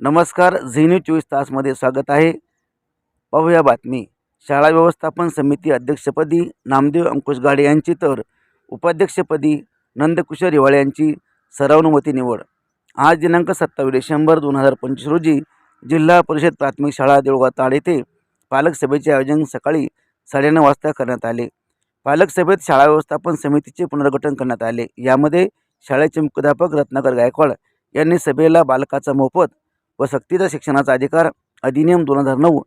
नमस्कार Zee news चोवीस तासमध्ये स्वागत आहे. पाहूया बातमी. शाळा व्यवस्थापन समिती अध्यक्षपदी नामदेव अंकुश गाडे यांची तर उपाध्यक्षपदी नंदकिशोर हिवाळे यांची सर्वानुमती निवड. आज दिनांक सत्तावीस डिसेंबर दोन हजार पंचवीस रोजी जिल्हा परिषद प्राथमिक शाळा देऊळगा ताड येथे पालक सभेचे आयोजन सकाळी साडेनऊ वाजता करण्यात आले. पालक सभेत शाळा व्यवस्थापन समितीचे पुनर्गठन करण्यात आले. यामध्ये शाळेचे मुख्याध्यापक रत्नाकर गायकवाड यांनी सभेला बालकाचा मोफत व सक्तीचा शिक्षणाचा अधिकार अधिनियम दोन हजार नऊ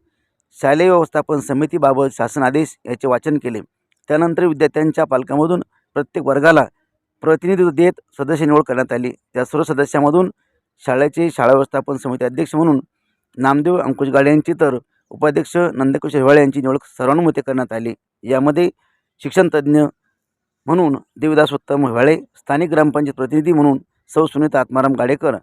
शालेय व्यवस्थापन समितीबाबत शासन आदेश याचे वाचन केले. त्यानंतर विद्यार्थ्यांच्या पालकांमधून प्रत्येक वर्गाला प्रतिनिधित्व देत सदस्य निवड करण्यात आली. त्या सर्व सदस्यामधून शाळेचे शाळा व्यवस्थापन समिती अध्यक्ष म्हणून नामदेव अंकुश गाडे यांची तर उपाध्यक्ष नंदकिशोर हिवाळे यांची निवड सर्वानुमते करण्यात आली. यामध्ये शिक्षणतज्ज्ञ म्हणून देवदास उत्तम हिवाळे स्थानिक ग्रामपंचायत प्रतिनिधी म्हणून सौ सुनीता आत्माराम गाडेकर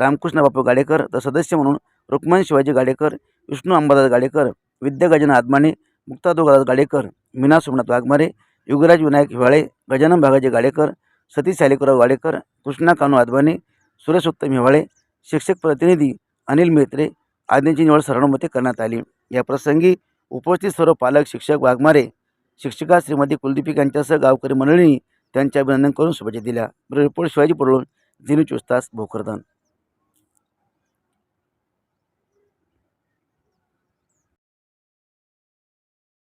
रामकृष्ण बापू गाडेकर तर सदस्य म्हणून रुक्मन शिवाजी गाडेकर विष्णू अंबादास गाडेकर विद्या गजानन आदमाने मुक्ता दोगदास गाडेकर मीना सोमनाथ वाघमारे युगराज विनायक हिवाळे गजानन भागाजी गाडेकर सतीश शालिकराव गाडेकर कृष्णा कानू आदमाने सुरेश उत्तम हिवाळे शिक्षक प्रतिनिधी अनिल मेत्रे आदींची निवड सर्वानुमते करण्यात आली. या प्रसंगी उपस्थित सर्व पालक शिक्षक वाघमारे शिक्षिका श्रीमती कुलदीपिक यांच्यासह गावकरी मंडळींनी त्यांचे अभिनंदन करून शुभेच्छा दिल्या. रिपोर्ट शिवाजी पडून दिनू चोवीस तास भोकरदन.